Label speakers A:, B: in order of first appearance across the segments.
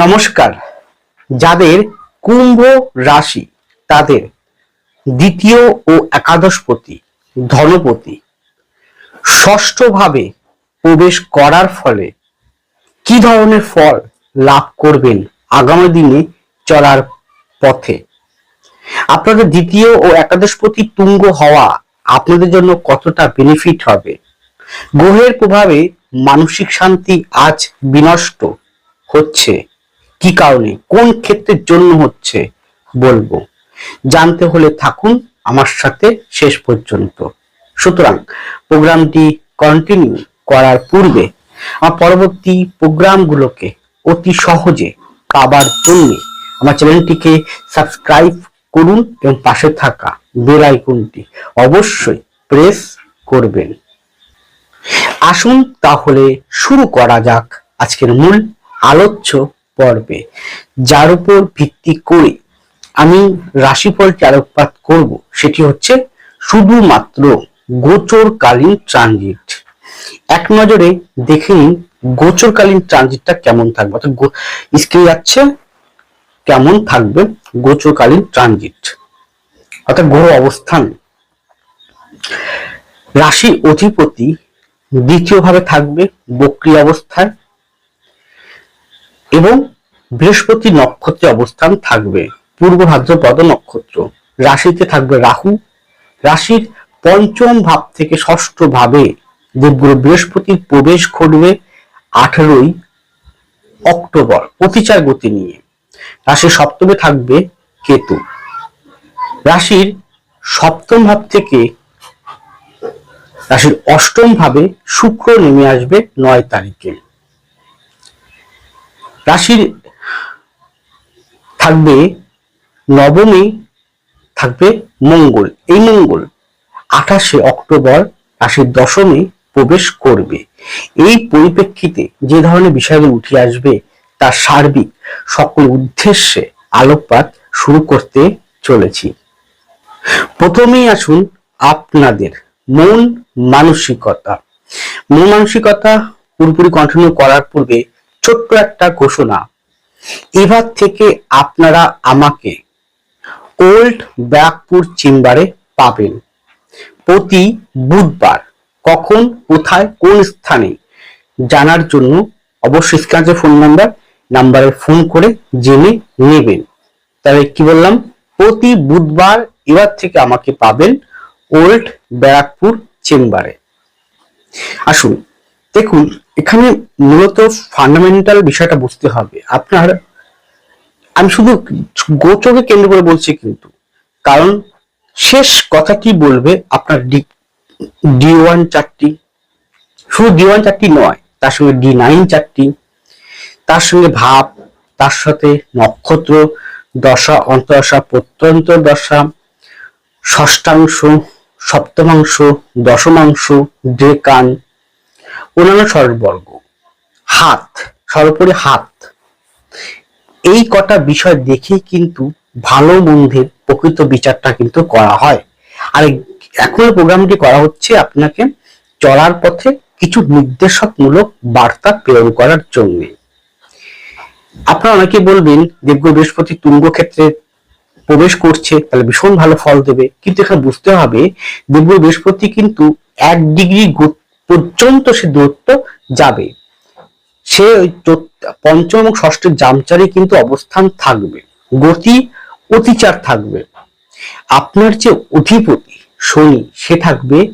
A: নমস্কার। যাদের কুম্ভ রাশি, তাদের দ্বিতীয় ও একাদশপতি ধনপতি ষষ্ঠভাবে প্রবেশ করার ফলে কি ধরনের ফল লাভ করবেন আগামী দিনে চলার পথে? আপনাদের দ্বিতীয় ও একাদশপতি তুঙ্গ হওয়া আপনাদের জন্য কতটা বেনিফিট হবে? গ্রহের প্রভাবে মানসিক শান্তি আজ বিনষ্ট হচ্ছে। কি কারণে? কোন ক্ষেত্রের জন্য হচ্ছে? বলব। জানতে হলে থাকুন আমার সাথে শেষ পর্যন্ত। সুতরাং প্রোগ্রামটি কন্টিনিউ করার পূর্বে আমার পরবর্তী প্রোগ্রামগুলোকে অতি সহজে পাবার জন্য আমার চ্যানেলটিকে সাবস্ক্রাইব করুন এবং পাশে থাকা বেল আইকনটি অবশ্যই প্রেস করবেন। আসুন তাহলে শুরু করা যাক আজকের মূল আলোচ্য পর্বে। যার উপর ভিত্তি করে আমি রাশিফলটি আলোকপাত করব, সেটি হচ্ছে শুধুমাত্র গোচরকালীন ট্রানজিট। এক নজরে দেখে নিন গোচরকালীন ট্রানজিটটা কেমন থাকবে, অর্থাৎ স্ক্রিনে যাচ্ছে, কেমন থাকবে গোচরকালীন ট্রানজিট। অর্থাৎ গ্রহ অবস্থান। রাশি অধিপতি দ্বিতীয়ভাবে থাকবে বক্রি অবস্থায় এবং বৃহস্পতি নক্ষত্রে অবস্থান থাকবে, পূর্ব ভাদ্রপদ নক্ষত্র। রাশিতে থাকবে রাহু। রাশির পঞ্চম ভাব থেকে ষষ্ঠ ভাবে দেবগুরু বৃহস্পতির প্রবেশ ঘটবে আঠেরোই অক্টোবর প্রতিচার গতি নিয়ে। রাশির সপ্তমে থাকবে কেতু। রাশির সপ্তম ভাব থেকে, রাশির অষ্টম ভাবে শুক্র নেমে আসবে নয় তারিখে। রাশির থাকবে নবমী, থাকবে মঙ্গল। এই মঙ্গল আঠাশে অক্টোবর রাশির দশমে প্রবেশ করবে। এই পরিপ্রেক্ষিতে যে ধরনের বিষয়গুলো উঠে আসবে, তার সার্বিক সকল উদ্দেশ্যে আলোকপাত শুরু করতে চলেছি। প্রথমেই আসুন আপনাদের মন মানসিকতা। মন মানসিকতা পুরোপুরি কন্টিনিউ করার পূর্বে ছোট্ট একটা ঘোষণা। এবার থেকে আপনারা আমাকে ওল্ড ব্যাকপুর চেম্বারে পাবেন। প্রতি বুধবার কখন, কোথায়, কোন স্থানে জানার জন্য অবশ্যই স্ক্রিনে ফোন নাম্বার নাম্বারে ফোন করে জেনে নেবেন। তাহলে কি বললাম? প্রতি বুধবার এবার থেকে আমাকে পাবেন ওল্ড ব্যারাকপুর চেম্বারে আসুন, দেখুন এখানে মূলত ফান্ডামেন্টাল বিষয়টা বুঝতে হবে। আপনার, আমি শুধু গোচরকে কেন্দ্র করে বলছি কিন্তু, কারণ শেষ কথা কি বলবে আপনার ডি ডি ওয়ান চারটি। শুধু ডি ওয়ান চারটি নয়, তার সঙ্গে ডি নাইন চারটি, তার সঙ্গে ভাব, তার সাথে নক্ষত্র, দশা, অন্তদশা, প্রত্যন্ত দশা ষষ্ঠাংশ সপ্তমাংশ, দশমাংশ ডেকান অন্যান্য স্বরবর্গ হাত, সর্বোপরি হাত। এই কটা বিষয় দেখে কিন্তু ভালো মন্দের প্রকৃত বিচারটা কিন্তু করা হয়। আর এখন প্রোগ্রামটি করা হচ্ছে আপনাকে চলার পথে কিছু নির্দেশকমূলক বার্তা প্রেরণ করার জন্য। আপনারা অনেকে বলবেন, দেবগ বৃহস্পতি তুঙ্গ ক্ষেত্রে প্রবেশ করছে, তাহলে ভীষণ ভালো ফল দেবে। কিন্তু এখানে বুঝতে হবে, দেবগ বৃহস্পতি কিন্তু এক ডিগ্রি পর্যন্ত সে দূরত্ব যাবে। সে ওই পঞ্চম এবং ষষ্ঠের জামচারে কিন্তু অবস্থান থাকবে। গতি, অতিচার থাকবে। আপনার যে অধিপতি শনি, সে থাকবে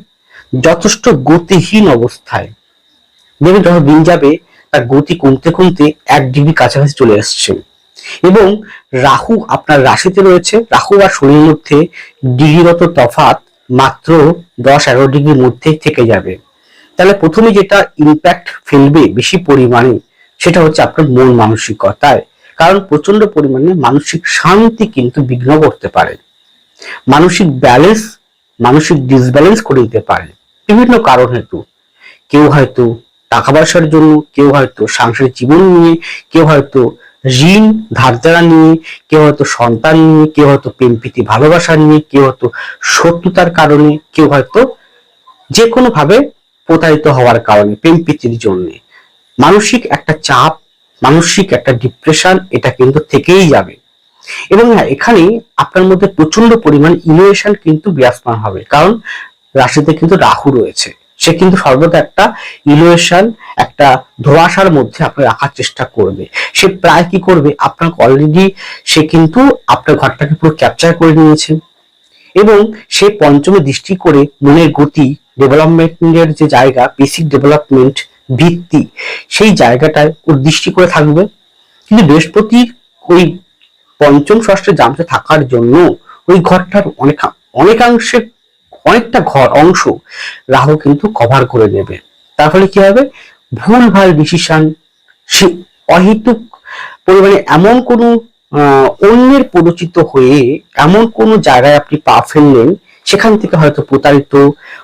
A: যথেষ্ট গতিহীন অবস্থায়। দেখবেন যখন দিন যাবে, তার গতি কমতে কমতে এক ডিগ্রি কাছাকাছি চলে আসছে। এবং রাহু আপনার রাশিতে রয়েছে। রাহু আর শনির মধ্যে ডিগ্রিগত তফাত মাত্র দশ এগারো ডিগ্রির মধ্যে থেকে যাবে। তাহলে প্রথমে যেটা ইম্প্যাক্ট ফেলবে বেশি পরিমাণে, সেটা হচ্ছে আপনার মন মানসিকতায়। কারণ প্রচণ্ড পরিমাণে মানসিক শান্তি কিন্তু বিঘ্ন করতে পারে। মানসিক ব্যালেন্স মানসিক ডিসব্যালেন্স করে দিতে পারে। বিভিন্ন কারণ হেতু কেউ হয়তো টাকা পয়সার জন্য, কেউ হয়তো সাংসারিক জীবন নিয়ে, কেউ হয়তো ঋণ ধার দেওয়া নিয়ে, কেউ হয়তো সন্তান নিয়ে, কেউ হয়তো প্রেম প্রীতি, ভালোবাসা নিয়ে, কেউ হয়তো শত্রুতার কারণে, কেউ হয়তো যে কোনো ভাবে প্রতারিত হওয়ার কারণে, প্রেম প্রীতির জন্য। মানসিক একটা চাপ, মানসিক একটা ডিপ্রেশন এটা কিন্তু থেকেই যাবে। এবং হ্যাঁ এখানে আপনার মধ্যে প্রচণ্ড পরিমাণ ইনোভেশন কিন্তু বিরাজমান হবে। কারণ রাশিতে কিন্তু রাহু রয়েছে। সে কিন্তু সর্বদা একটা ইনোভেশন একটা ধোঁয়াশার মধ্যে আপনি রাখার চেষ্টা করবে। সে প্রায় কি করবে? আপনাকে অলরেডি সে কিন্তু আপনার ঘরটাকে পুরো ক্যাপচার করে নিয়েছে। এবং সে পঞ্চমে দৃষ্টি করে মনের গতি ডেভেলপমেন্টের যে জায়গা বেসিক ডেভেলপমেন্ট ভিত্তি, সেই জায়গাটায় ওর দৃষ্টি করে থাকবে। কিন্তু বৃহস্পতির ওই পঞ্চম ষষ্ঠে জামতে থাকার জন্য ওই ঘরটার অনেক অনেকাংশে অনেকটা ঘর অংশ রাহু কিন্তু কভার করে নেবে তার ফলে কি হবে? ভুল ভালো ডিসিশন সে অহেতুক পরিমাণে এমন কোনো অন্যের পরিচিত হয়ে এমন কোনো জায়গায় আপনি পা ফেললেন, সেখান থেকে হয়তো প্রতারিত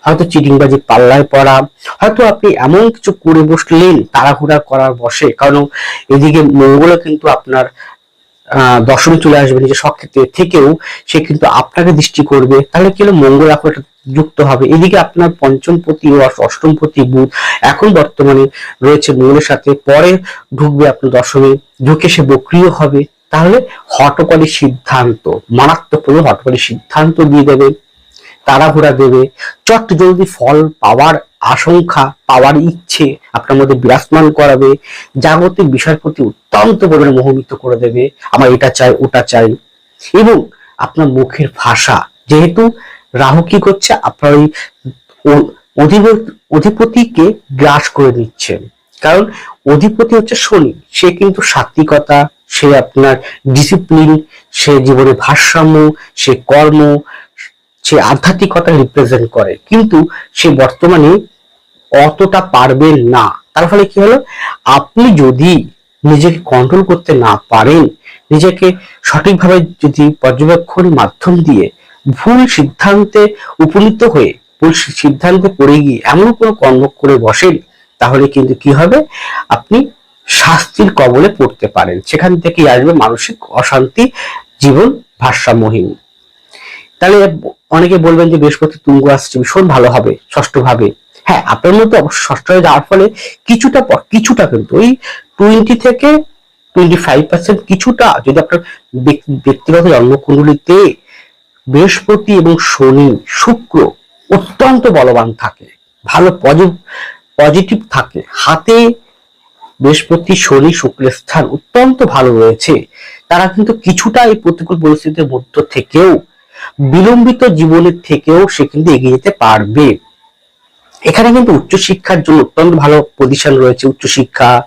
A: হয়তো চিটিংবাজি পাল্লায় পড়া, হয়তো আপনি এমন কিছু করে বসলেন তাড়াহুড়া করার বসে, কারণ এদিকে মঙ্গলও কিন্তু আপনার দশমী চলে আসবে নিজের সক্ষেত্রে থেকেও সে কিন্তু আপনাকে দৃষ্টি করবে। তাহলে কি হলো? মঙ্গল একটা যুক্ত হবে। এদিকে আপনার পঞ্চম পতি ও অষ্টম পতি বুধ এখন বর্তমানে রয়েছে মঙ্গলের সাথে, পরে ঢুকবে আপনার দশমী, ঢুকে সে বক্রিয় হবে। তাহলে হটকারী সিদ্ধান্ত, মারাত্মক হটকারী সিদ্ধান্ত দিয়ে দেবে। তাড়াহুড়া দেবে। চট জলদি ফল পাওয়ার আশঙ্কা, পাওয়ার ইচ্ছে আপনার মধ্যে বিরাজমান করাবে। জাগতিক বিষয়ের প্রতি অত্যন্ত পরিমাণে মোহিত করে দেবে। আমার এটা চাই, ওটা চাই। এবং আপনার মুখের ভাষা, যেহেতু রাহু কি করছে? আপনার ওই অধিপতিকে গ্রাস করে নিচ্ছে কারণ অধিপতি হচ্ছে শনি। সে কিন্তু সাত্বিকতা, সে আপনার ডিসিপ্লিন সে জীবনে ভারসাম্য, সে কর্ম সে আধ্যাত্মিকতা রিপ্রেজেন্ট করে, কিন্তু সে বর্তমানে অতটা পারবেন না। তার ফলে কি হলো? আপনি যদি নিজেকে কন্ট্রোল করতে না পারেন, নিজেকে সঠিকভাবে যদি পর্যবেক্ষণ মাধ্যম দিয়ে ভুল সিদ্ধান্তে উপনীত হয়ে, ভুল সিদ্ধান্তে পড়ে গিয়ে এমন কোনো কর্ম করে বসেন, তাহলে কিন্তু কি হবে? আপনি শাস্তির কবলে পড়তে পারেন। সেখান থেকেই আসবে মানসিক অশান্তি, জীবন ভারসাম্যহীন। তাহলে অনেকে বলবেন যে বৃহস্পতি তুঙ্গ আসছে, ভীষণ ভালো হবে ষষ্ঠ ভাবে হ্যাঁ আপনার মধ্যে অবশ্য ষষ্ঠ হয়ে যাওয়ার ফলে কিছুটা কিছুটা কিন্তু ওই টোয়েন্টি থেকে টোয়েন্টি ফাইভ পার্সেন্ট কিছুটা, যদি আপনার ব্যক্তি- ব্যক্তিগত জন্মকুণ্ডলিতে বৃহস্পতি এবং শনি, শুক্র অত্যন্ত বলবান থাকে, ভালো পজিটিভ থাকে, হাতে বৃহস্পতি, শনি, শুক্রের স্থান অত্যন্ত ভালো রয়েছে, তারা কিন্তু কিছুটা এই প্রতিকূল পরিস্থিতির মধ্য থেকেও বিলম্বিত জীবনের থেকেও সে কিন্তু এগিয়ে যেতে পারবে। এখানে কিন্তু উচ্চশিক্ষার জন্য অত্যন্ত ভালো পজিশন রয়েছে, উচ্চশিক্ষা।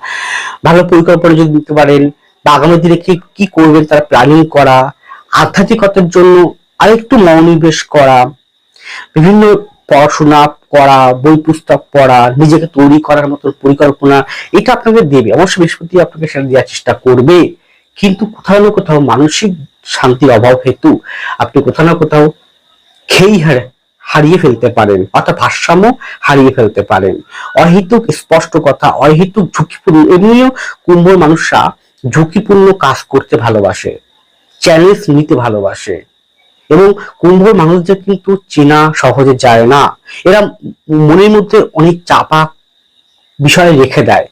A: ভালো পরিকল্পনা যদি দিতে পারেন, বা আগামী দিনে কি কি করবেন, তারা প্ল্যানিং করা, আধ্যাত্মিকতার জন্য আরেকটু মনোনিবেশ করা, বিভিন্ন পড়াশোনা করা, বই পুস্তক পড়া, নিজেকে তৈরি করার মতো পরিকল্পনা, এটা আপনাকে দেবে। অবশ্যই বৃহস্পতি আপনাকে সেটা দেওয়ার চেষ্টা করবে। কিন্তু কোথাও না কোথাও মানসিক শান্তির অভাব হেতু আপনি কোথাও না কোথাও খেই হার হারিয়ে ফেলতে পারেন, অর্থাৎ ভারসাম্য হারিয়ে ফেলতে পারেন। অহেতুক স্পষ্ট কথা অহেতুক ঝুঁকিপূর্ণ এমনিও কুম্ভর মানুষরা ঝুঁকিপূর্ণ কাজ করতে ভালোবাসে, চ্যালেঞ্জ নিতে ভালোবাসে। এবং কুম্ভর মানুষদের কিন্তু চেনা সহজে যায় না। এরা মনের মধ্যে অনেক চাপা বিষয় রেখে দেয়।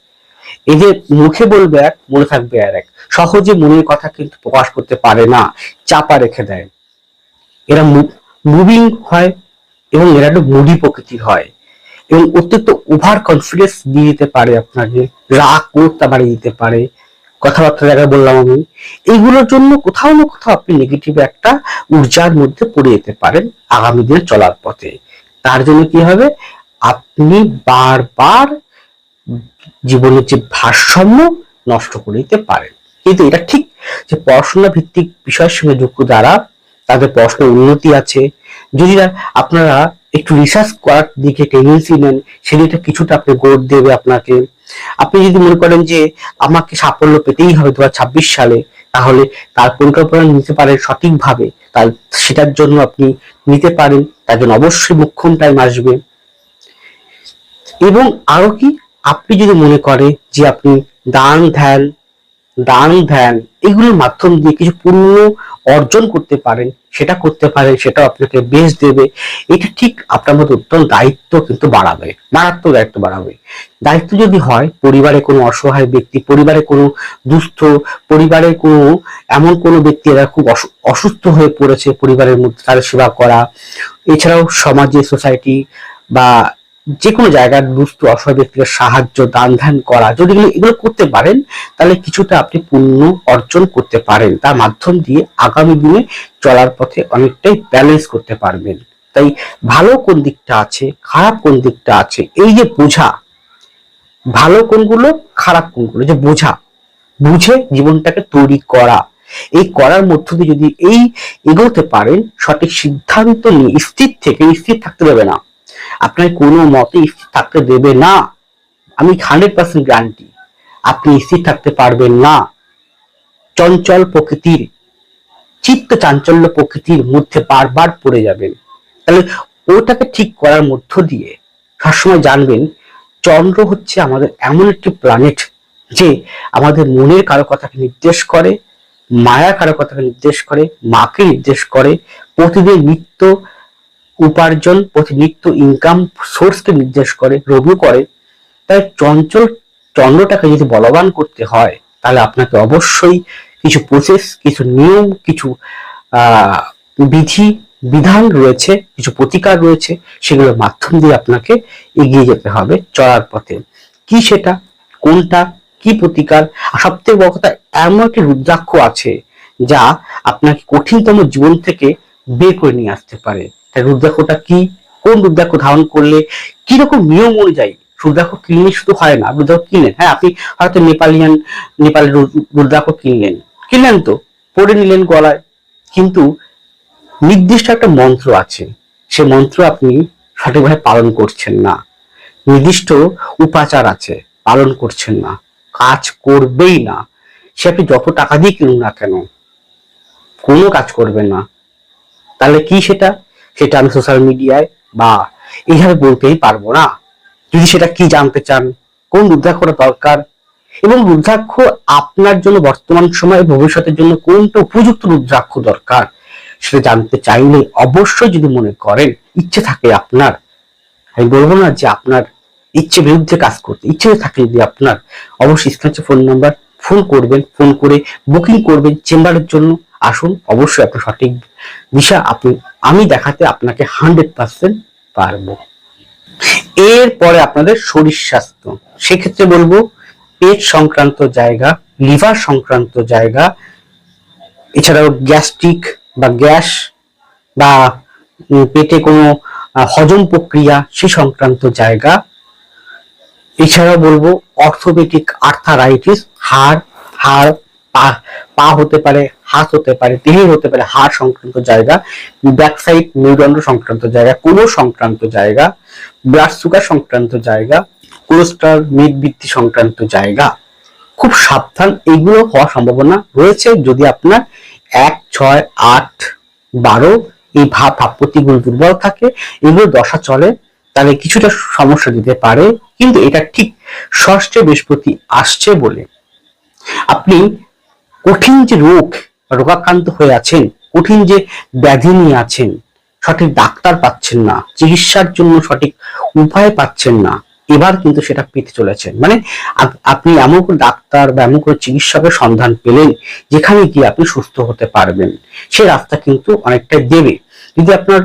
A: এই যে মুখে বলবে এক, মনে থাকবে আর এক। সহজে মনের কথা কিন্তু প্রকাশ করতে পারে না, চাপা রেখে দেয়। এরা মুভিং হয় এবং এরা একটু মুডি প্রকৃতির হয়। এবং অত্যন্ত ওভার কনফিডেন্স দিয়ে দিতে পারে আপনাকে, রাগ ক্রোধটা বাড়িয়ে দিতে পারে। কথাবার্তা জায়গায় বললাম আমি, এইগুলোর জন্য কোথাও না কোথাও আপনি নেগেটিভ একটা ঊর্জার মধ্যে পড়ে যেতে পারেন আগামী দিনে চলার পথে। তার জন্য কি হবে? আপনি বারবার জীবনের যে ভারসাম্য নষ্ট করে দিতে পারেন কিন্তু এটা ঠিক যে পড়াশোনা ভিত্তিক বিষয়ের সঙ্গে যুক্ত যারা, তাদের পড়াশোনার উন্নতি আছে। যদি আপনারা একটু রিসার্চ করার দিকে টেন্ডেন্সি নেন সেদিকটা কিছুটা আপনি গড় দেবে আপনাকে। আপনি যদি মনে করেন যে আমাকে সাফল্য পেতেই হবে দু হাজার ছাব্বিশ সালে, তাহলে তার পরিকল্পনা নিতে পারেন সঠিকভাবে, তার সেটার জন্য আপনি নিতে পারেন, তার জন্য অবশ্যই মুখ্যম টাইম আসবে। এবং আরও কি আপনি যদি মনে করে যে আপনি দান, ধ্যান দান, ধ্যান এগুলোর মাধ্যম দিয়ে কিছু পুণ্য অর্জন করতে পারেন, সেটা করতে পারেন সেটা আপনাকে বেশ দেবে। এটা ঠিক আপনার মধ্যে উত্তম দায়িত্ব কিন্তু বাড়াবে, মারাত্মক দায়িত্ব বাড়াবে। দায়িত্ব যদি হয়, পরিবারে কোনো অসহায় ব্যক্তি, পরিবারে কোনো দুস্থ, পরিবারে কোনো এমন কোনো ব্যক্তি এরা খুব অসু- অসুস্থ হয়ে পড়েছে পরিবারের মধ্যে, তাদের সেবা করা। এছাড়াও সমাজে, সোসাইটি বা যে কোনো জায়গার দুস্থ অসহায় ব্যক্তিকে সাহায্য দান ধ্যান করা, যদি এগুলো করতে পারেন, তাহলে কিছুটা আপনি পুণ্য অর্জন করতে পারেন। তার মাধ্যম দিয়ে আগামী দিনে চলার পথে অনেকটাই ব্যালেন্স করতে পারবেন। তাই ভালো কোন দিকটা আছে, খারাপ কোন দিকটা আছে, এই যে বোঝা, ভালো কোনগুলো, খারাপ কোনগুলো যে বোঝা, বুঝে জীবনটাকে তৈরি করা, এই করার মধ্য দিয়ে যদি এই এগোতে পারেন, সঠিক সিদ্ধান্ত নিয়ে, স্থির থেকে, স্থির থাকতে দেবে না। আপনার কোনো মতে স্থির থাকতে দেবে না, আমি হান্ড্রেড পার্সেন্ট গ্যারান্টি আপনি স্থির থাকতে পারবেন না। চঞ্চল প্রকৃতির, চিত্ত চাঞ্চল্য প্রকৃতির মধ্যে বারবার পড়ে যাবেন। তাহলে ওটাকে ঠিক করার মধ্য দিয়ে সবসময় জানবেন, চন্দ্র হচ্ছে আমাদের এমন একটি প্ল্যানেট যে আমাদের মনের কারও কথাকে নির্দেশ করে, মায়া কারও কথাকে নির্দেশ করে, মাকে নির্দেশ করে, প্রতিদিন নিত্য উপার্জন প্রতি নিত্য ইনকাম সোর্সকে নির্দেশ করে রবি করে, তাই চঞ্চল চন্দ্রটাকে যদি বলবান করতে হয়, তাহলে আপনাকে অবশ্যই কিছু প্রসেস কিছু নিয়ম, কিছু বিধি, বিধান রয়েছে, কিছু প্রতিকার রয়েছে, সেগুলোর মাধ্যম দিয়ে আপনাকে এগিয়ে যেতে হবে চলার পথে। কি সেটা? কোনটা? কি প্রতিকার? সবথেকে বড় কথা, এমন একটি রুদ্রাক্ষ আছে, যা আপনাকে কঠিনতম জীবন থেকে বের করে নিয়ে আসতে পারে। রুদ্রাক্ষটা কি, কোন রুদ্রাক্ষ ধারণ করলে কীরকম নিয়ম অনুযায়ী রুদ্রাক্ষ কিনলে শুধু হয় না, রুদ্রাক্ষ কিনলেন হ্যাঁ আপনি হয়তো নেপালিয়ান, নেপালের রুদ্রাক্ষ কিনলেন। কিনলেন তো, পরে নিলেন গলায়। কিন্তু নির্দিষ্ট একটা মন্ত্র আছে, সে মন্ত্র আপনি সঠিকভাবে পালন করছেন না। নির্দিষ্ট উপাচার আছে, পালন করছেন না, কাজ করবেই না। সে আপনি যত টাকা দিয়ে কিনুন না কেন, কোনো কাজ করবে না। তাহলে কি সেটা? সেটা আমি সোশ্যাল মিডিয়ায় বা এইভাবে বলতেই পারব না। যদি সেটা কি জানতে চান, কোন রুদ্রাক্ষটা দরকার এবং রুদ্রাক্ষ আপনার জন্য বর্তমান সময়ে ভবিষ্যতের জন্য কোনটা উপযুক্ত রুদ্রাক্ষ দরকার, সেটা জানতে চাইলে অবশ্যই যদি মনে করেন, ইচ্ছে থাকে আপনার, আমি বলব না যে আপনার ইচ্ছে বিরুদ্ধে কাজ করতে, ইচ্ছে থাকে যদি আপনার, অবশ্যই স্ক্রিনে ফোন নাম্বার ফোন করবেন ফোন করে বুকিং করবেন, চেম্বারের জন্য আসুন, অবশ্যই আপনার সঠিক দিশা আপনি, আমি দেখাতে আপনাকে হান্ড্রেড পার্সেন্ট পারব। এরপরে আপনাদের শরীর স্বাস্থ্য। সেক্ষেত্রে বলব, পেট সংক্রান্ত জায়গা, লিভার সংক্রান্ত জায়গা, এছাড়াও গ্যাস্ট্রিক বা গ্যাস বা পেটে কোনো হজম প্রক্রিয়া সে সংক্রান্ত জায়গা। এছাড়াও বলব অর্থোপেটিক আর্থারাইটিস, হাড় হাড়, পা পা হতে পারে হাত হতে পারে, দেহে হতে পারে হাড় সংক্রান্ত জায়গা ব্যাক সাইড মেরুদণ্ড সংক্রান্ত জায়গা কোমর সংক্রান্ত জায়গা ব্লাড সুগার সংক্রান্ত জায়গা কোলেস্ট্রল মেদ বৃদ্ধি সংক্রান্ত জায়গা। খুব সাবধান, এগুলো হওয়ার সম্ভাবনা রয়েছে যদি আপনার এক, ছয়, আট, বারো এই ভাব ভাবপতিগুলো দুর্বল থাকে, এগুলো দশা চলে, তাহলে কিছুটা সমস্যা দিতে পারে, কিন্তু এটা ঠিক ষষ্ঠে বৃহস্পতি আসছে বলে। আপনি কঠিন যে রোগ রোগাক্রান্ত হয়ে আছেন, কঠিন যে ব্যাধি নিয়ে আছেন, সঠিক ডাক্তার পাচ্ছেন না, চিকিৎসার জন্য সঠিক উপায় পাচ্ছেন না, এবার কিন্তু সেটা পেতে চলেছেন। মানে আপনি এমন কোনো ডাক্তার বা এমন কোনো চিকিৎসকের সন্ধান পেলেন, যেখানে গিয়ে আপনি সুস্থ হতে পারবেন, সে রাস্তা কিন্তু অনেকটা দেবে। যদি আপনার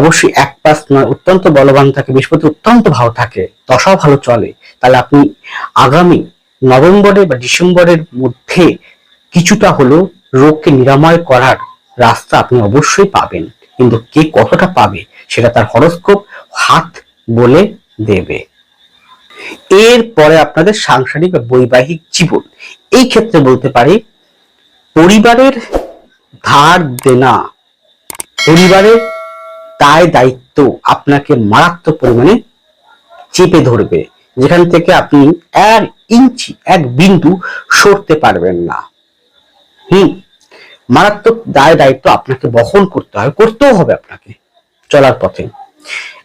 A: অবশ্যই এক পাস নয়, অত্যন্ত বলবান থাকে, বৃহস্পতি অত্যন্ত ভালো থাকে, দশাও ভালো চলে, তাহলে আপনি আগামী নভেম্বরে বা ডিসেম্বরের মধ্যে কিছুটা হলো রোগকে নিরাময় করার রাস্তা আপনি অবশ্যই পাবেন। কিন্তু কে কতটা পাবে সেটা তার হরস্কোপ হাত বলে দেবে। এরপরে আপনাদের সাংসারিক বা বৈবাহিক জীবন। এই ক্ষেত্রে বলতে পারি, পরিবারের ধার দেনা, পরিবারের দায় দায়িত্ব আপনাকে মারাত্মক পরিমাণে চেপে ধরবে। যেখান থেকে আপনি এক ইঞ্চি, এক বিন্দু সরতে পারবেন না। হুম। মারাত্মক দায় দায়িত্ব আপনাকে বহন করতে হবে করতেও হবে আপনাকে চলার পথে।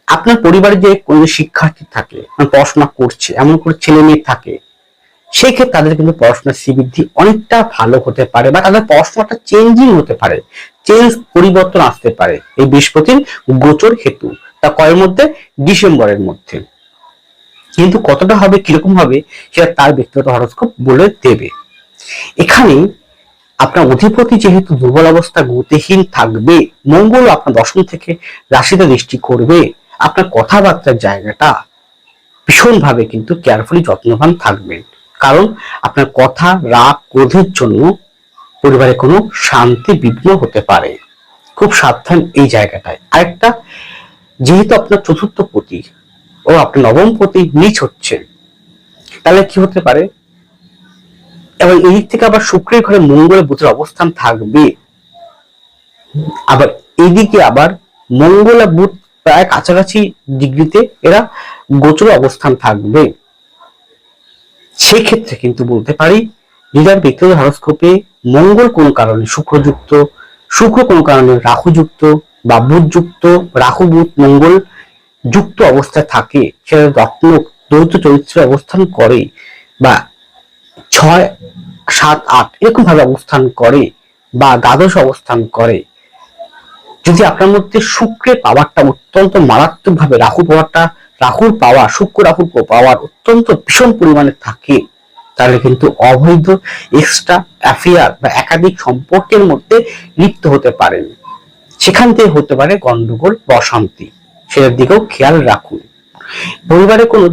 A: আপনার পরিবারে যে কোনো শিক্ষার্থী থাকে মানে পড়াশোনা করছে, এমন করে ছেলে মেয়ে থাকে, সেই ক্ষেত্রে তাদের কিন্তু পড়াশোনার শ্রীবৃদ্ধি অনেকটা ভালো হতে পারে বা তাদের পড়াশোনাটা চেঞ্জিং হতে পারে চেঞ্জ পরিবর্তন আসতে পারে। এই বৃহস্পতির গোচর হেতু, তা কয়ের মধ্যে? ডিসেম্বরের মধ্যে। কিন্তু কতটা হবে, কীরকম হবে, সেটা তার ব্যক্তিগত হরস্কোপ বলে দেবে। এখানে আপনার অধিপতি যেহেতু দুর্বল অবস্থা, গতিহীন থাকবে, মঙ্গল আপনার দশম থেকে রাশিতে দৃষ্টি করবে। আপনার কথাবার্তার জায়গাটা ভীষণভাবে কিন্তু কেয়ারফুলি যত্নবান থাকবেন। কারণ আপনার কথা, রাগ, ক্রোধের জন্য পরিবারে কোনো শান্তি বিঘ্ন হতে পারে। খুব সাবধান এই জায়গাটায়। আরেকটা, যেহেতু আপনার চতুর্থ পতি ও আপনার নবম পতি নিচ হচ্ছে তাহলে কি হতে পারে? এবং এই দিক থেকে আবার শুক্রের ঘরে মঙ্গলের বুধের অবস্থান থাকবে। আবার এইদিকে আবার মঙ্গল আর বুধ প্রায় কাছাকাছি ডিগ্রিতে এরা গোচর অবস্থান থাকবে। সেক্ষেত্রে কিন্তু বলতে পারি নিজের ব্যক্তিগত হরস্কোপে মঙ্গল কোন কারণে শুক্রযুক্ত, শুক্র কোন কারণে রাহুযুক্ত বা বুধযুক্ত, রাহু, বুধ, মঙ্গল যুক্ত অবস্থায় থাকে, সেটা রত্ন দ্বৈত চরিত্রে অবস্থান করে বা ছয়, সাত, আট এরকম ভাবে অবস্থান করে বা দ্বাদশ অবস্থান করে। যদি আপনার মধ্যে শুক্রের পাওয়ারটা অত্যন্ত মারাত্মক ভাবে রাহু পাওয়ারটা রাহুর পাওয়া শুক্র রাহুর পাওয়ার অত্যন্ত ভীষণ পরিমাণে থাকে, তাহলে কিন্তু অবৈধ এক্সট্রা অ্যাফেয়ার বা একাধিক সম্পর্কের মধ্যে লিপ্ত হতে পারেন। সেখান থেকে হতে পারে গন্ডগোল বা অশান্তি। সেটার দিকেও খেয়াল রাখুন। পরিবারে কোনো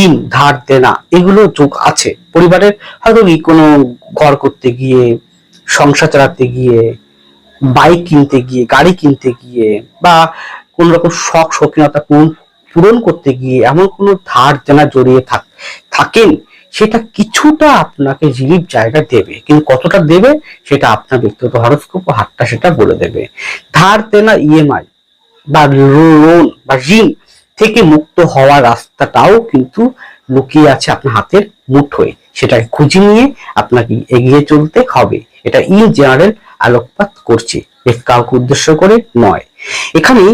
A: ঋণ ধার দেনা এগুলো যোগ আছে। পরিবারের হয়তো কি কোনো ঘর করতে গিয়ে, সংসার চালাতে গিয়ে, বাইক কিনতে গিয়ে, গাড়ি কিনতে গিয়ে, বা কোন রকম শখ, শৌখিনতা পূরণ করতে গিয়ে এমন কোনো ধার দেনা জড়িয়ে থাক, থাকেন, সেটা কিছুটা আপনাকে রিলিফ জায়গা দেবে। কিন্তু কতটা দেবে, সেটা আপনার ব্যক্তিগত হরস্কোপ হাতটা সেটা বলে দেবে। ধার দেনা ইএমআই বা লোন বা ঋণ থেকে মুক্ত হওয়ার রাস্তাটাও কিন্তু লুকিয়ে আছে আপনার হাতের মুঠোয়। সেটাকে খুঁজে নিয়ে আপনাকে এগিয়ে চলতে হবে। এটা ইন জেনারেল আলোকপাত করছে। কাউকে উদ্দেশ্য করে নয়। এখানে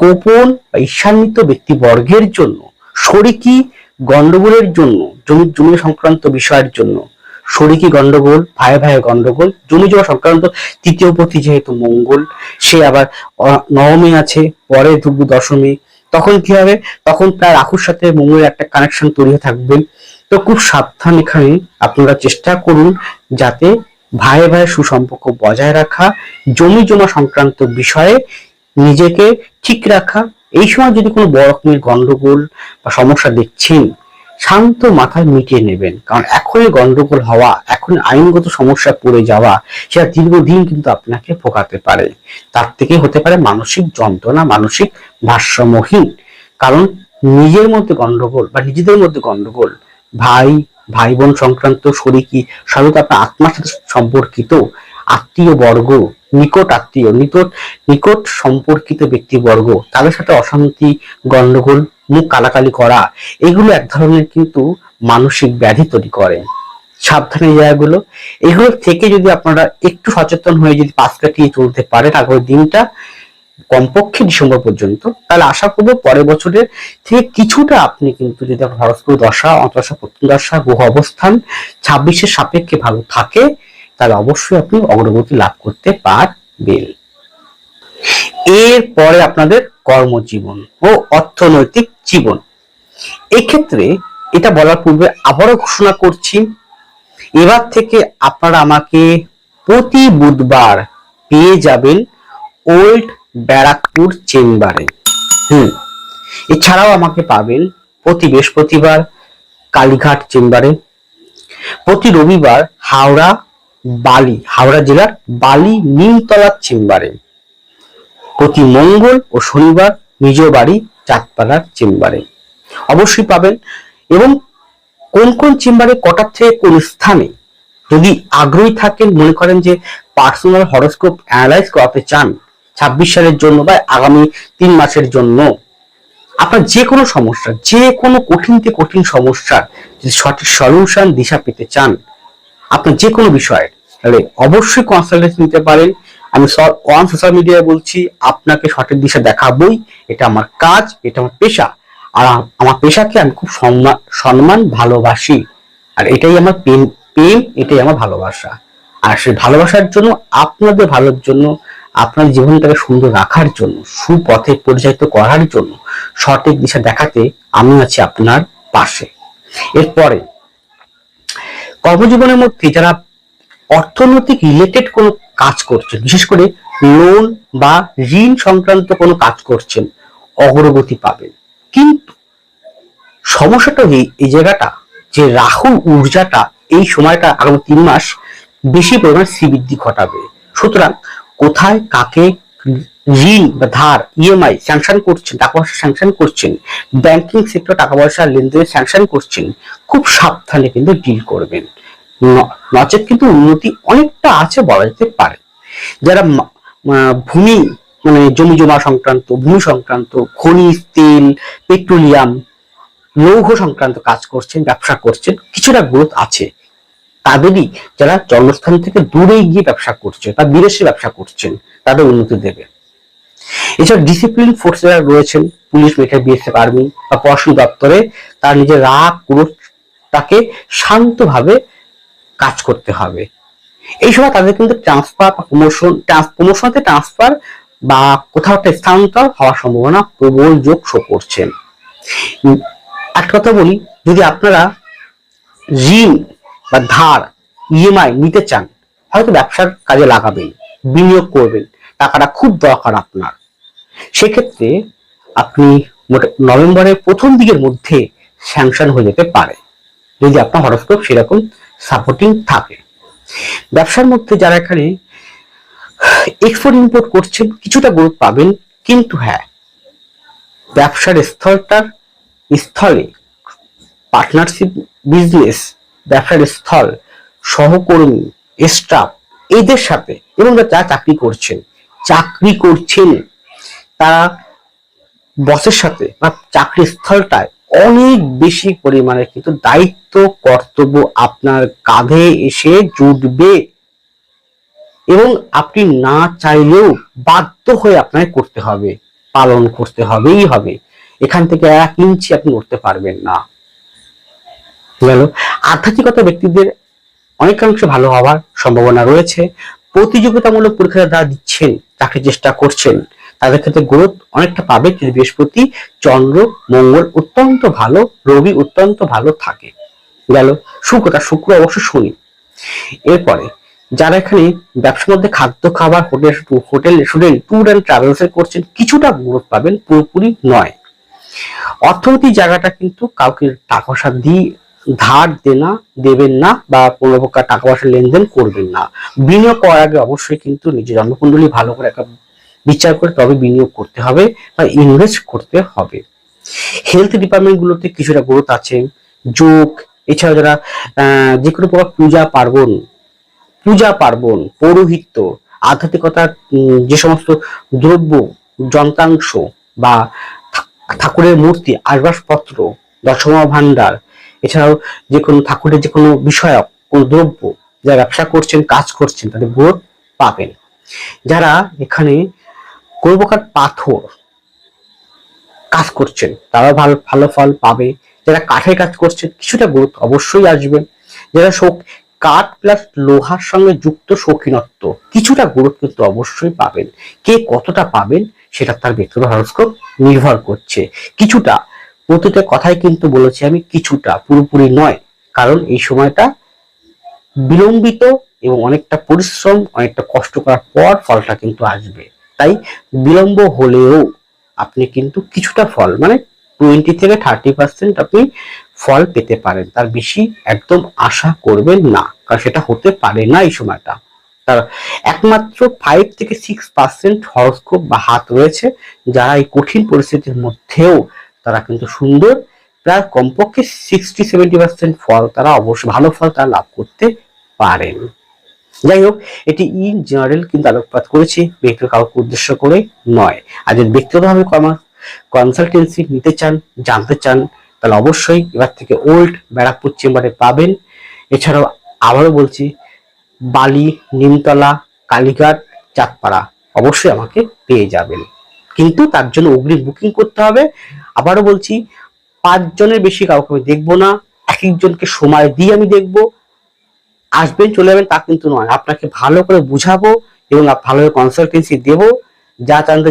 A: গোপন বা ঈর্ষান্বিত ব্যক্তিবর্গের জন্য, শরিকি গন্ডগোলের জন্য, জমি জমি সংক্রান্ত বিষয়ের জন্য, শরিকি গন্ডগোল, ভাই ভাইয়ের গন্ডগোল, জমি জমা সংক্রান্ত তৃতীয় পতি যেহেতু মঙ্গল, সে আবার নবমী আছে, পরে দুর্গ দশমী তখন কি হবে? তখন তার রাহুর সাথে মঙ্গলের একটা কানেকশন তৈরি থাকবে। তো খুব সাবধান এখানে আপনারা চেষ্টা করুন যাতে ভাই ভাই সুসম্পর্ক বজায় রাখা, জমি জমা সংক্রান্ত বিষয়ে নিজেকে ঠিক রাখা। এই সময় যদি কোনো বড় রকমের গন্ডগোল বা সমস্যা দেখছেন শান্ত মাথায় মিটিয়ে নেবেন। কারণ এখনই গন্ডগোল হওয়া এখন আইনগত সমস্যা পড়ে যাওয়া, সেটা দীর্ঘদিন কিন্তু আপনাকে ভোগাতে পারে। তার থেকে হতে পারে মানসিক যন্ত্রণা, মানসিক ভারসাম্যহীন। কারণ নিজের মধ্যে গন্ডগোল বা নিজেদের মধ্যে গন্ডগোল, ভাই ভাই বোন সংক্রান্ত শরিকি সবই তো আপনার আত্মার সাথে সম্পর্কিত, আত্মীয় বর্গ, নিকট আত্মীয়, নিকট নিকট সম্পর্কিত ব্যক্তিবর্গ, তাদের সাথে অশান্তি, গন্ডগোল মুখ কালাকালি করা, এগুলো এক ধরনের কিন্তু মানসিক ব্যাধি তৈরি করে। সাবধানে জায়গাগুলো। এগুলো থেকে যদি আপনারা একটু সচেতন হয়ে যদি পাশ কাটিয়ে চলতে পারেন আগামী দিনটা, কমপক্ষে ডিসেম্বর পর্যন্ত, তাহলে আশা করব পরের বছরের থেকে কিছুটা আপনি কিন্তু যদি আপনার হরস্পুর দশা অন্তর্দশা প্রত্যন্ত দশা, গ্রহ অবস্থান ছাব্বিশের সাপেক্ষে ভালো থাকে, তাহলে অবশ্যই আপনি অগ্রগতি লাভ করতে পারবেন। এরপরে আপনাদের কর্মজীবন ও অর্থনৈতিক জীবন। এক্ষেত্রে এটা বলার পূর্বে আবারও ঘোষণা করছি, এবার থেকে আপনারা আমাকে প্রতি বুধবার পেয়ে যাবেন ওল্ড ব্যারাকপুর চেম্বারে। হুম, এছাড়াও আমাকে পাবেন প্রতি বৃহস্পতিবার কালীঘাট চেম্বারে, প্রতি রবিবার হাওড়া বালি, হাওড়া জেলার বালি, নিমতলা চেম্বারে। প্রতি মঙ্গল ও শনিবার নিজ বাড়ি চাঁদপাড়ার চেম্বারে। অবশ্যই পাবেন এবং কোন কোন চেম্বারে কটার থেকে কোন স্থানে যদি আগ্রহী থাকেন, মনে করেন যে পার্সোনাল হরোস্কোপ অ্যানালাইজ করাতে চান ছাব্বিশ সালের জন্য বা আগামী তিন মাসের জন্য, আপনার যে কোনো সমস্যা, যে কোনো কঠিন থেকে কঠিন সমস্যার যদি সঠিক সলিউশন, দিশা পেতে চান, আপনার যে কোনো বিষয়ে তাহলে অবশ্যই কনসালটেন্সি নিতে পারেন। আমি অন সোশ্যাল মিডিয়ায় বলছি, আপনাকে সঠিক দিশা দেখাবই। এটা আমার কাজ, এটা আমার পেশা। আর আমার পেশাকে আমি খুব সম্মান সম্মান, ভালোবাসি। আর এটাই আমার প্রেম প্রেম, এটাই আমার ভালোবাসা। আর সেই ভালোবাসার জন্য, আপনাদের ভালোর জন্য, আপনার জীবনটাকে সুন্দর রাখার জন্য, সুপথে পরিচালিত করার জন্য, সঠিক দিশা দেখাতে আমি আছি আপনার পাশে। এরপরে, কর্মজীবনের মধ্যে যারা অর্থনৈতিক রিলেটেড কোনো কাজ করছেন। বিশেষ করে লোন বা ঋণ সংক্রান্ত কোনো কাজ করছেন, অগ্রগতি পাবেন। কিন্তু সমস্যাটা এই এই জায়গাটা, যে রাহু ঊর্জাটা এই সময়টা আগামী তিন মাস বেশি পরিমাণ শ্রীবৃদ্ধি ঘটাবে। সুতরাং কোথায় কাকে ঋণ বা ধার ইএমআই স্যাংশন করছেন, টাকা পয়সা স্যাংশন করছেন ব্যাংকিং সেক্টর টাকা পয়সা লেনদেনে স্যাংশন করছেন, খুব সাবধানে কিন্তু ডিল করবেন। নচেত কিন্তু উন্নতি অনেকটা আছে বলা যেতে পারে। যারা ভূমি মানে জমি জমা সংক্রান্ত, ভূমি সংক্রান্ত, খনিজ, তেল, পেট্রোলিয়াম, লৌহ সংক্রান্ত কাজ করছেন, ব্যবসা করছেন, কিছুটা গ্রোথ আছে। তাদেরই যারা জন্মস্থান থেকে দূরে গিয়ে ব্যবসা করছে, বা বিদেশে ব্যবসা করছেন, তাদের উন্নতি দেবে। এছাড়া ডিসিপ্লিন ফোর্স যারা রয়েছেন, পুলিশ মিলিটারি বিএসএফ আর্মি বা পড়াশোনা দপ্তরে, তার নিজের রাগ ক্রোধ তাকে শান্তভাবে কাজ করতে হবে। এই সময় তাদের কিন্তু ট্রান্সফার বা প্রমোশন প্রমোশনতে ট্রান্সফার বা কোথাও একটা স্থানান্তর হওয়ার সম্ভাবনা প্রবল যোগ শো করছেন একটা কথা বলি, যদি আপনারা ঋণ বা ধার ইএমআই নিতে চান, হয়তো ব্যবসার কাজে লাগাবেন, বিনিয়োগ করবেন, টাকাটা খুব দরকার আপনার। সেক্ষেত্রে আপনি নভেম্বরের প্রথম দিকের মধ্যে স্যাংশন হয়ে যেতে পারে। যদি আপনার হরস্কোপ সেরকম সাপোর্টিং থাকে। ব্যবসার মধ্যে যারা এখানে এক্সপোর্ট ইম্পোর্ট করছেন, কিছুটা গ্রোথ পাবেন, কিন্তু হ্যাঁ ব্যবসার স্থলটার স্থলে পার্টনারশিপ বিজনেস ব্যবসার স্থল, সহকর্মী স্টাফ এদের সাথে এবং যারা চাকরি করছেন চাকরি করছেন, তারা বসের সাথে বা চাকরি স্থলটায় অনেক বেশি পরিমাণে কিন্তু দায়িত্ব, কর্তব্য আপনার কাঁধে এসে জুটবে। এবং আপনি না চাইলেও বাধ্য হয়ে আপনাকে করতে হবে, পালন করতে হবেই হবে। এখান থেকে এক ইঞ্চি আপনি উঠতে পারবেন না। গেল। আধ্যাত্মিকতা ব্যক্তিদের অনেকাংশে ভালো হওয়ার সম্ভাবনা রয়েছে। প্রতিযোগিতামূলক পরীক্ষা যারা দিচ্ছেন চাকরি চেষ্টা করছেন। তাদের ক্ষেত্রে গ্রোথ অনেকটা পাবে। যদি বৃহস্পতি, চন্দ্র, মঙ্গল অত্যন্ত ভালো, রবি অত্যন্ত ভালো থাকে। গেল শুক্র তার শুক্র অবশ্য শনি। এরপরে যারা এখানে ব্যবসার মধ্যে খাদ্য, খাবার, hotel hotel student tour and travels এর করছেন, কিছুটা গ্রোথ পাবেন, পুরোপুরি নয়। অর্থনৈতিক জায়গাটা কিন্তু কাউকে টাকা পয়সা দিয়ে ধার দেনা দেবেন না বা কোনো প্রকার টাকা পয়সা লেনদেন করবেন না। বিনিয়োগ করার আগে অবশ্যই কিন্তু নিজের জন্মকুণ্ডলী ভালো করে একটা বিচার করে তবে বিনিয়োগ করতে হবে বা ইনভেস্ট করতে হবে। হেলথ ডিপার্টমেন্ট গুলোতে কিছুটা গ্রোথ আছে, যোগ এছাড়া যারা যে কোনো প্রকার পূজা পার্বণ পূজা পার্বণ, পৌরোহিত্য, আধ্যাত্মিকতার যে সমস্ত দ্রব্য, যন্ত্রাংশ বা ঠাকুরের মূর্তি, আসবাবপত্র দশমা ভান্ডার এছাড়াও যে কোনো ঠাকুরের যে কোনো বিষয়ক, কোন দ্রব্য, যারা ব্যবসা করছেন, কাজ করছেন, তাদের গ্রোথ পাবেন। যারা এখানে প্রকার পাথর কাজ করছেন। তারা ভালো ভালো ফল পাবে। যারা কাঠের কাজ করছেন, কিছুটা গ্রোথ অবশ্যই আসবে। যারা শোক, কাঠ প্লাস লোহার সঙ্গে যুক্ত শৌখিনত্ব, কিছুটা গ্রোথ কিন্তু অবশ্যই পাবেন। কে কতটা পাবেন, সেটা তার ব্যক্তিগত হরস্কোপ নির্ভর করছে। কিছুটা, প্রতিটা কথাই কিন্তু বলেছি আমি, কিছুটা, পুরোপুরি নয়। কারণ এই সময়টা বিলম্বিত এবং অনেকটা পরিশ্রম, অনেকটা কষ্ট করার পর ফলটা কিন্তু আসবে। তাই বিলম্ব হলেও আপনি কিন্তু কিছুটা ফল মানে টোয়েন্টি থেকে থার্টি পার্সেন্ট আপনি ফল পেতে পারেন। তার বেশি একদম আশা করবেন না, কারণ সেটা হতে পারে না এই সময়টা। তার একমাত্র ফাইভ থেকে সিক্স পার্সেন্ট হরস্কোপ বা হাত রয়েছে, যারা এই কঠিন পরিস্থিতির মধ্যেও তারা কিন্তু সুন্দর, প্রায় কমপক্ষে সিক্সটি সেভেন্টি পার্সেন্ট ফল তারা অবশ্যই, ভালো ফল তারা লাভ করতে পারেন। যাই হোক এটি ইন জেনারেল কিন্তু আলোকপাত করেছি ব্যক্তিগত কাউকে উদ্দেশ্য করে নয়। আর যদি ব্যক্তিগতভাবে কনসালটেন্সি নিতে চান, জানতে চান, তাহলে অবশ্যই এবার থেকে ওল্ড ব্যারাকপুর চেম্বারে পাবেন। এছাড়াও আবারও বলছি, বালি, নিমতলা, কালীঘাট, চাঁদপাড়া অবশ্যই আমাকে পেয়ে যাবেন। কিন্তু তার জন্য অগ্রিম বুকিং করতে হবে। আবারও বলছি, পাঁচজনের বেশি কাউকে আমি দেখব না এক একজনকে সময় দিয়ে আমি দেখব। আসবেন, চলে যাবেন, তা কিন্তু নয়। আপনাকে ভালো করে বুঝাবো এবং ভালোভাবে কনসালটেন্সি দেব। যা জানতে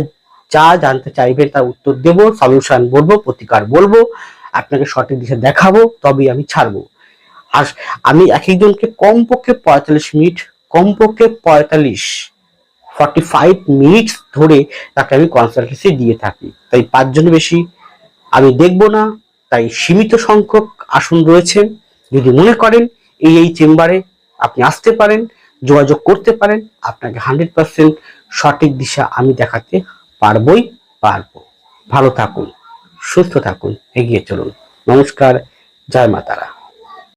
A: যা জানতে চাইবেন তার উত্তর দেব সলিউশন বলব, প্রতিকার বলব, আপনাকে সঠিক দিশা দেখাবো, তবেই আমি ছাড়বো। আর আমি এক একজনকে কমপক্ষে পঁয়তাল্লিশ মিনিট, কমপক্ষে পঁয়তাল্লিশ ফর্টি ফাইভ মিনিট ধরে তাকে আমি কনসালটেন্সি দিয়ে থাকি। তাই পাঁচজনের বেশি আমি দেখব না, তাই সীমিত সংখ্যক আসন রয়েছে। যদি মনে করেন, এই এই চেম্বারে আপনি আসতে পারেন, যোগাযোগ করতে পারেন, আপনাকে হান্ড্রেড পার্সেন্ট সঠিক দিশা আমি দেখাতে পারবই পারব। ভালো থাকুন, সুস্থ থাকুন, এগিয়ে চলুন। নমস্কার, জয় মাতারা